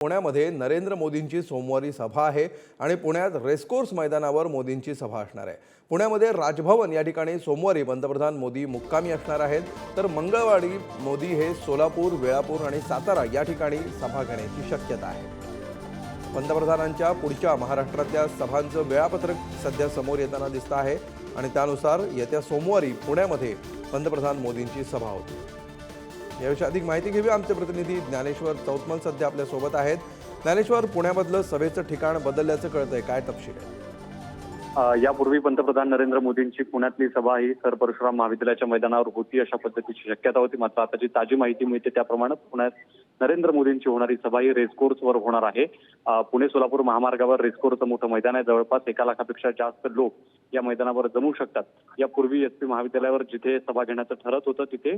पुण्यामध्ये नरेंद्र मोदींची सोमवारी सभा आहे आणि पुण्यात रेसकोर्स मैदानावर मोदींची सभा असणार आहे. पुण्यामध्ये राजभवन या ठिकाणी सोमवारी पंतप्रधान मोदी मुक्कामी असणार आहेत. तर मंगळवारी मोदी हे सोलापूर वेळापूर आणि सातारा या ठिकाणी सभा घेण्याची शक्यता आहे. पंतप्रधानांच्या पुढच्या महाराष्ट्रातल्या सभांचं वेळापत्रक सध्या समोर येताना दिसतं आहे आणि त्यानुसार येत्या सोमवारी पुण्यामध्ये पंतप्रधान मोदींची सभा होती. याविषयी अधिक माहिती घेऊया. आमचे प्रतिनिधी ज्ञानेश्वर चौतमल सध्या आपल्यासोबत आहेत. ज्ञानेश्वर पुण्यामधलं सभेचं ठिकाण बदलल्याचं कळतंय. काय तपशील आहे यापूर्वी पंतप्रधान नरेंद्र मोदींची पुण्यातली सभा ही सर परशुराम महाविद्यालयाच्या मैदानावर होती अशा पद्धतीची शक्यता होती. मात्र आता जी ताजी माहिती मिळते त्याप्रमाणे पुण्यात नरेंद्र मोदींची होणारी सभा ही रेसकोर्सवर होणार आहे. पुणे सोलापूर महामार्गावर रेसकोर्सचं मोठं मैदान आहे. जवळपास एका लाखापेक्षा जास्त लोक या मैदानावर जमू शकतात. यापूर्वी एस पी महाविद्यालयावर जिथे सभा घेण्याचं ठरत होतं तिथे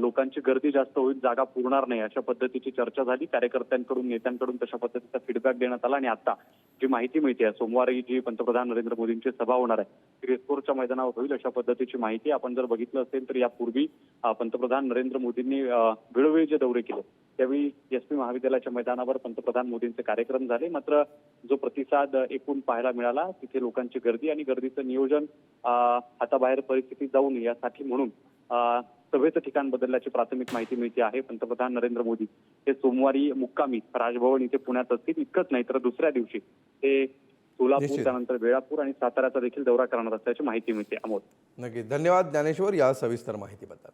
लोकांची गर्दी जास्त होईल जागा पुरणार नाही अशा पद्धतीची चर्चा झाली. कार्यकर्त्यांकडून नेत्यांकडून तशा पद्धतीचा फीडबॅक देण्यात आला आणि आता जी माहिती मिळते सोमवारी जी पंतप्रधान नरेंद्र मोदींची सभा होणार आहे ती रेसकोर्सच्या मैदानावर होईल अशा पद्धतीची माहिती आपण जर बघितलं असेल तर यापूर्वी पंतप्रधान नरेंद्र मोदींनी वेळोवेळी जे दौरे केले त्यावेळी एस पी महाविद्यालयाच्या मैदानावर पंतप्रधान मोदींचे कार्यक्रम झाले. मात्र जो प्रतिसाद एकूण पाहायला मिळाला तिथे लोकांची गर्दी आणि गर्दीचं नियोजन अ, हाताबाहेर परिस्थिती जाऊ नये यासाठी म्हणून अ, सभेचं ठिकाण बदलल्याची प्राथमिक माहिती मिळते आहे. पंतप्रधान नरेंद्र मोदी हे सोमवारी मुक्कामी राजभवन इथे पुण्यात असतील. इतकंच नाही तर दुसऱ्या दिवशी ते सोलापूर. त्यानंतर वेळापूर आणि साताऱ्याचा देखील दौरा करणार असल्याची माहिती मिळते. अमोल. नक्की धन्यवाद ज्ञानेश्वर या सविस्तर माहितीबद्दल.